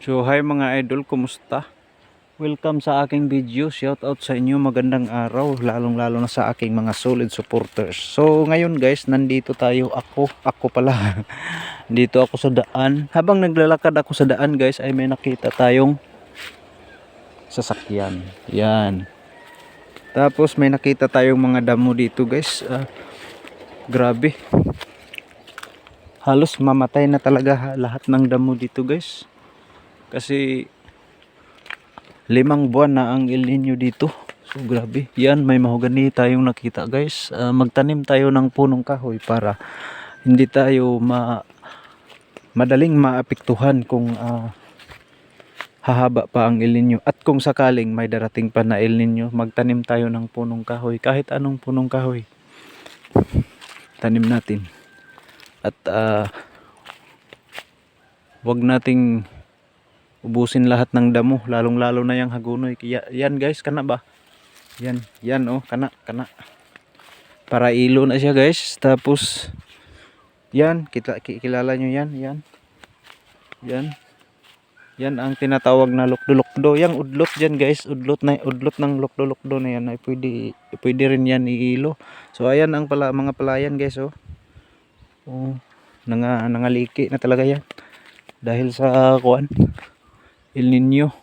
So hi mga idol, kumusta? Welcome sa aking video. Shout out sa inyo. Magandang araw, lalong lalo na sa aking mga solid supporters. So ngayon guys, nandito tayo ako, ako pala. dito ako sa daan. Habang naglalakad ako sa daan guys, ay may nakita tayong sasakyan. Yan. Tapos may nakita tayong mga damo dito guys. Ah, grabe. Halos mamatay na talaga lahat ng damo dito guys. Kasi limang buwan na ang El Nino dito. So grabe. Yan, may mahogani tayong nakita guys. Ah, magtanim tayo ng punong kahoy para hindi tayo ma madaling maapektuhan kung ah, hahaba pa ang El Nino. At kung sakaling may darating pa na El Nino, magtanim tayo ng punong kahoy. Kahit anong punong kahoy. Tanim natin. At ah, wag nating ubusin lahat ng damo lalong lalo na yung hagunoy. Kaya yan guys kana ba? Yan yan oh kana kana. Para ilo na siya guys. Tapos yan kita ki- kilala nyo yan yan. Yan. Yan ang tinatawag na lukdo-lukdo yang udlot dyan guys. Udlot na udlot ng lukdo-lukdo na yan. Ay pwede pwede rin yan iilo. So ayan ang pala, mga palayan guys oh. Oh nanga nangaliki na talaga yan. Dahil sa kuan El Nino.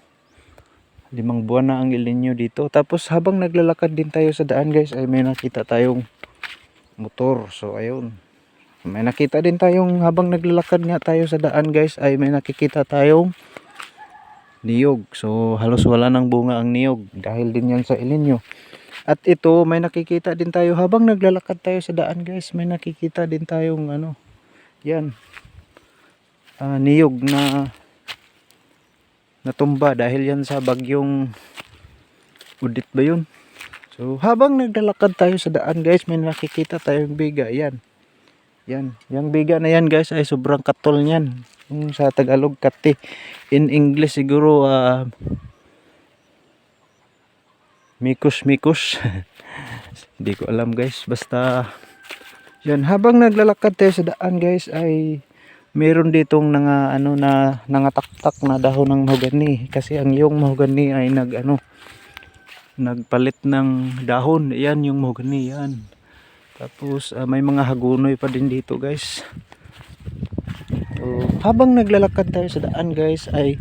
Limang buwan na ang El Nino dito. Tapos habang naglalakad din tayo sa daan guys ay may nakita tayong motor. So ayun. May nakita din tayong habang naglalakad nga tayo sa daan guys ay may nakikita tayong niyog. So halos wala ng bunga ang niyog dahil din yan sa El Nino. At ito may nakikita din tayo habang naglalakad tayo sa daan guys may nakikita din tayong ano yan ah, niyog na natumba dahil yan sa bagyong udit ba yun? So habang naglalakad tayo sa daan guys may nakikita tayong biga. Yan. Yan. Yung biga na yan guys ay sobrang katol niyan. Yung sa Tagalog kati. In English siguro ah mikus mikus. Hindi ko alam guys. Basta yan. Habang naglalakad tayo sa daan guys ay meron ditong nga ano na nangataktak na dahon ng mahogani kasi ang yung mahogani ay nag ano nagpalit ng dahon. Yan yung mahogani yan. Tapos ah, may mga hagunoy pa din dito guys. So, habang naglalakad tayo sa daan guys ay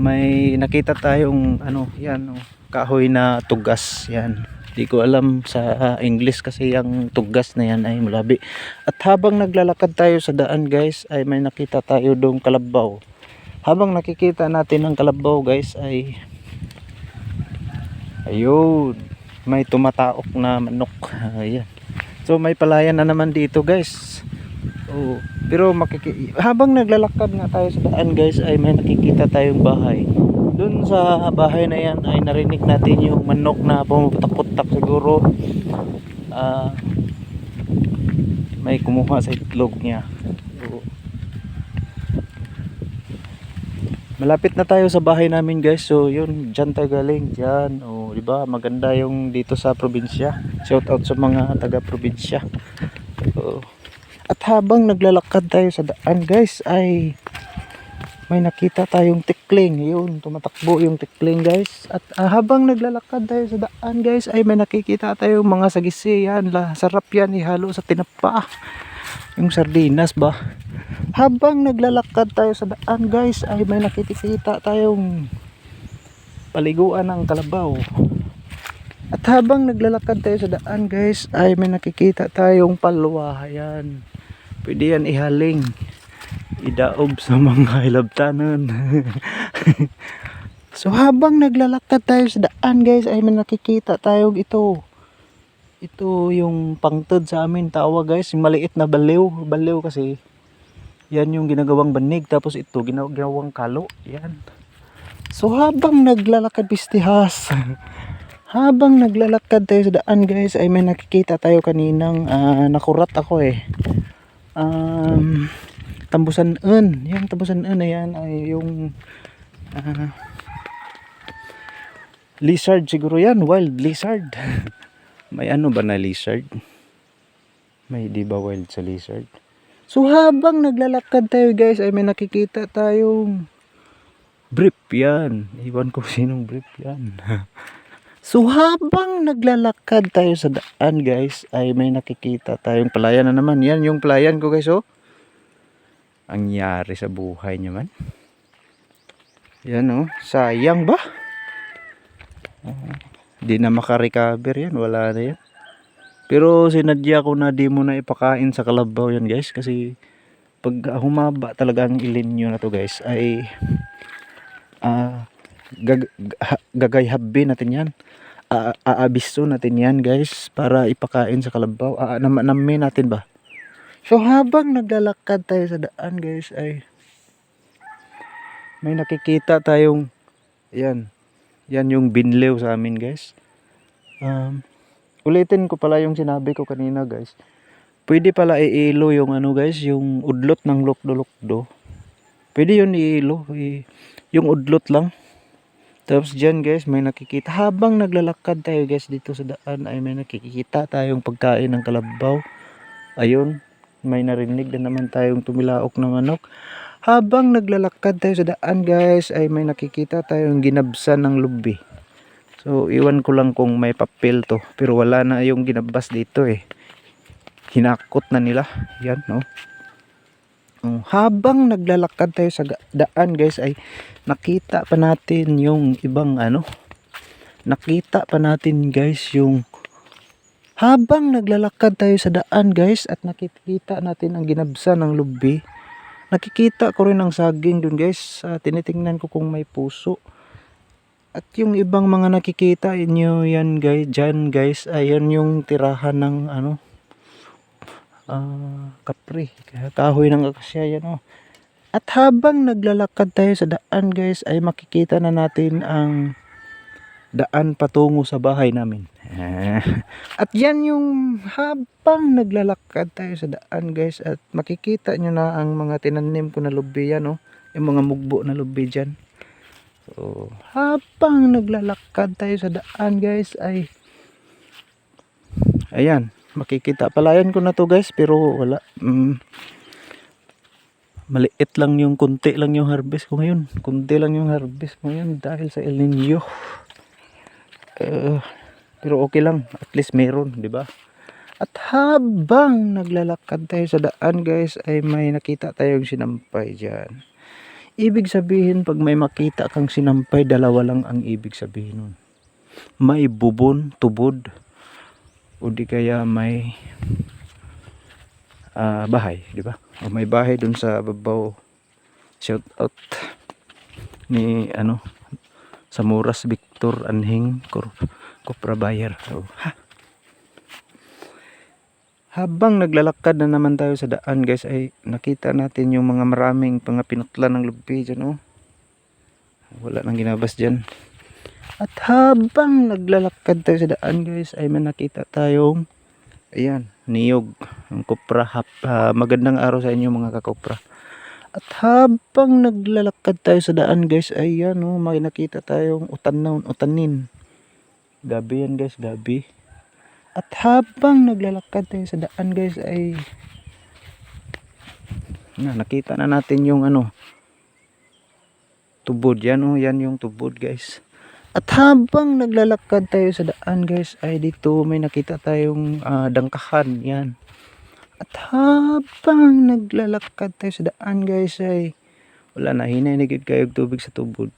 may nakita tayong ano yan oh, kahoy na tugas. Yan di ko alam sa English kasi yung tugas na yan ay mulabi at habang naglalakad tayo sa daan guys ay may nakita tayo doong kalabaw habang nakikita natin ang kalabaw guys ay ayun may tumataok na manok. Ayan. So may palayan na naman dito guys. Oh, pero makiki habang naglalakad nga tayo sa daan guys ay may nakikita tayong bahay doon sa bahay na yan ay narinig natin yung manok na pumuputak-putak siguro. Ah may kumuha sa itlog niya. So, malapit na tayo sa bahay namin guys. So yun dyan tayo galing. Dyan o di ba? Maganda yung dito sa probinsya. Shout out sa mga taga probinsya so, at habang naglalakad tayo sa daan guys ay may nakita tayong tikling. Yun tumatakbo yung tikling guys. At ah, habang naglalakad tayo sa daan guys ay may nakikita tayong mga sagisi. Yan la, sarap yan ihalo sa tinapa. Yung sardinas ba? Habang naglalakad tayo sa daan guys ay may nakikita tayong paliguan ng kalabaw. At habang naglalakad tayo sa daan guys ay may nakikita tayong palwa. Yan pwede yan ihaling idaob sa mga hilabtanan. So habang naglalakad tayo sa daan guys ay may nakikita tayong ito. Ito yung pangtod sa amin tawag guys yung maliit na baliw. Baliw kasi yan yung ginagawang banig tapos ito ginawang kalo yan. So habang naglalakad pistihas habang naglalakad tayo sa daan guys ay may nakikita tayo kaninang ah, nakurat ako eh. Um, tambusan en yan tambusan en na yan ay yung ah, lizard siguro yan wild lizard may ano ba na lizard may di ba wild sa lizard so habang naglalakad tayo guys ay may nakikita tayong brief yan. Iwan ko sinong brief yan. so habang naglalakad tayo sa daan guys, ay may nakikita tayong palayan na naman. Yan yung palayan ko guys oh. Ang yari sa buhay niya man. Yan oh, sayang ba? Di na makarecover yan, wala na yan. Pero sinadya ko na di mo na ipakain sa kalabaw yan guys kasi pag humaba talaga ang ilin nyo na to guys ay ah gag ha- gagayhabi natin yan. A- aabiso natin yan guys para ipakain sa kalabaw. Aanam natin ba? So habang naglalakad tayo sa daan guys ay may nakikita tayong yan. Yan yung binlew sa amin guys. Um, ulitin ko pala yung sinabi ko kanina guys. Pwede pala iilo yung ano guys, yung udlot ng lukdo-lukdo. Pwede yun iilo. Yung udlot lang. Tapos dyan guys, may nakikita. Habang naglalakad tayo guys dito sa daan ay may nakikita tayong pagkain ng kalabaw. Ayun, may narinig na naman tayong tumilaok na manok. Habang naglalakad tayo sa daan guys ay may nakikita tayong ginabsan ng lubi. So iwan ko lang kung may papel to. Pero wala na yung ginabas dito eh. Hinakot na nila. Yan no. Oh, habang naglalakad tayo sa daan guys ay nakita pa natin yung ibang ano. Nakita pa natin guys yung habang naglalakad tayo sa daan guys at nakikita natin ang ginabsa ng lubi. Nakikita ko rin ang saging dun guys. Ah, tinitingnan ko kung may puso. At yung ibang mga nakikita inyo yan guys, dyan guys, ayan yung tirahan ng ano, ah, kapri, kahoy ng akasya yan oh. At habang naglalakad tayo sa daan guys, ay makikita na natin ang daan patungo sa bahay namin. at yan yung habang naglalakad tayo sa daan guys, at makikita nyo na ang mga tinanim ko na lubi yan oh, yung mga mugbo na lubi dyan. So, habang naglalakad tayo sa daan guys ay ayan, makikita palayan ko na to guys pero wala mm, maliit lang yung kunti lang yung harvest ko ngayon kunti lang yung harvest ko ngayon dahil sa El Nino Eh, pero okay lang at least meron di ba at habang naglalakad tayo sa daan guys ay may nakita tayong sinampay dyan Ibig sabihin, pag may makita kang sinampay, dalawa lang ang ibig sabihin nun. May bubon, tubod, o di kaya may ah, bahay, di ba? O may bahay dun sa babaw. Shout out ni ano sa Muras Victor Anhing Cor Copra Bayer. So, ha. Habang naglalakad na naman tayo sa daan guys ay nakita natin yung mga maraming mga pinutla ng lubi dyan oh. Wala nang ginabas dyan. At habang naglalakad tayo sa daan guys ay may nakita tayong ayan, niyog. Ang kopra. Ah, magandang araw sa inyo mga kakopra. At habang naglalakad tayo sa daan guys ay yan oh, may nakita tayong utanon, utanin. Gabi yan guys, gabi. At habang naglalakad tayo sa daan guys ay na, nakita na natin yung ano tubod yan oh yan yung tubod guys at habang naglalakad tayo sa daan guys ay dito may nakita tayong ah, dangkahan yan at habang naglalakad tayo sa daan guys ay wala na. Hinay na kayo tubig sa tubod.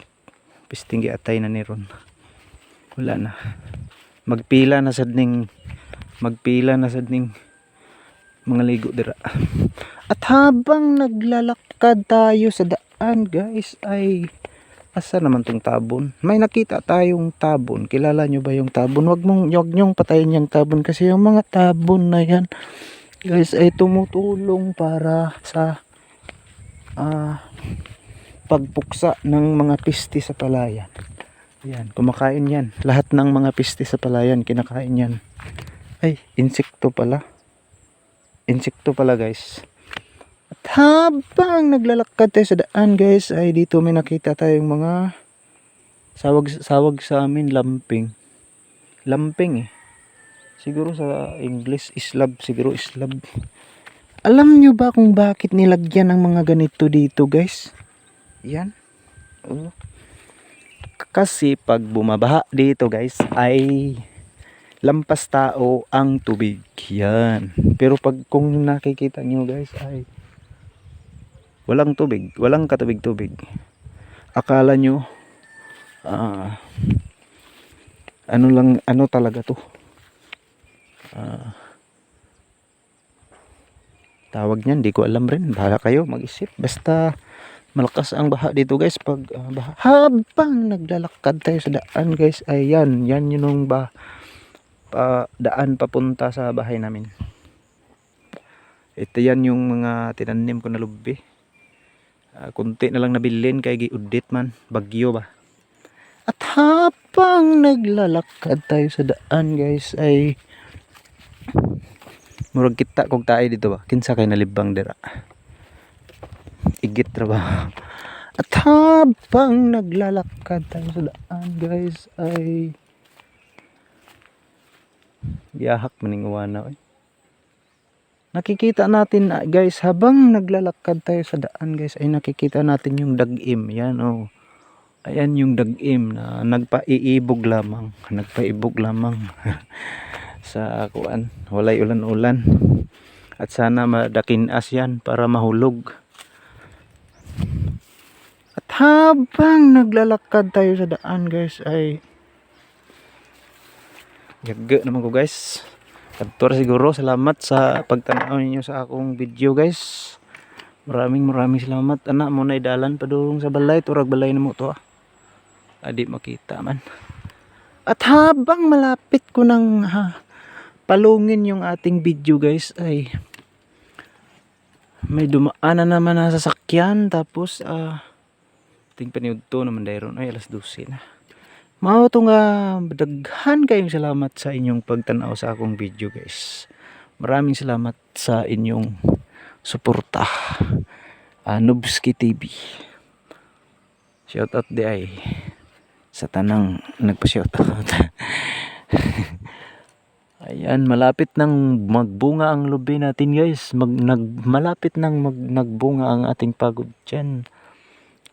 Pisting atay na ni ron. Wala na. Magpila na sad ning magpila na sad ning mga ligo dira. At habang naglalakad tayo sa daan guys ay asa naman tong tabon? May nakita tayong tabon. Kilala nyo ba yung tabon? Wag mong wag nyong patayin yung tabon kasi yung mga tabon na yan guys ay tumutulong para sa ah pagpuksa ng mga pisti sa palayan yan, kumakain yan. Lahat ng mga piste sa palayan, kinakain yan. Ay, insekto pala. Insekto pala guys. At habang naglalakad tayo sa daan guys, ay dito may nakita tayong mga sawag, sawag sa amin, lamping. Lamping eh. Siguro sa English, islab. Siguro islab. Alam nyo ba kung bakit nilagyan ng mga ganito dito guys? Yan. Oh. Kasi pag bumabaha dito guys ay lampas tao ang tubig. Yan. Pero pag kung nakikita nyo guys ay walang tubig. Walang katubig-tubig. Akala nyo ah, ano lang ano talaga to Ah, tawag niyan di ko alam rin. Bahala kayo mag-isip. Basta malakas ang baha dito guys. Pag ah, baha habang naglalakad tayo sa daan guys ay yan yan yun yung ba pa, daan papunta sa bahay namin. Ito yan yung mga tinanim ko na lubi Ah, kunti na lang nabilin kay giudit man. Bagyo ba? At habang naglalakad tayo sa daan guys ay murag kita kog tayo dito ba? Kinsa kay nalibang dira? Igit ra ba? At habang naglalakad tayo sa daan guys ay giyahak maning uwana oy. Nakikita natin ah, guys habang naglalakad tayo sa daan guys ay nakikita natin yung dagim. Yan oh. Ayan yung dagim na nagpaiibog lamang. Nagpaibog lamang sa kuan walay ulan-ulan. At sana madakinas yan para mahulog. At habang naglalakad tayo sa daan guys ay yaga naman ko guys. Kadtor siguro salamat sa pagtanaw ninyo sa akong video guys. Maraming maraming salamat. Anak mo na idalan pa doon sa balay. Turag balay na mo to ah. Adi makita man. At habang malapit ko nang ha, palungin yung ating video guys. Ay. May dumaan na naman na sasakyan. Tapos ah ting paniud to naman dayron ay alas 12 na. Mao to nga daghan kayong salamat sa inyong pagtanaw sa akong video guys. Maraming salamat sa inyong suporta. Uh, Nubski TV shout out di ay sa tanang nagpa-shoutout. Ayan, malapit nang magbunga ang lubi natin guys. Mag, nag, malapit nang mag, nagbunga ang ating pagod dyan.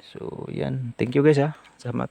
So, yan. Thank you guys ha. Salamat.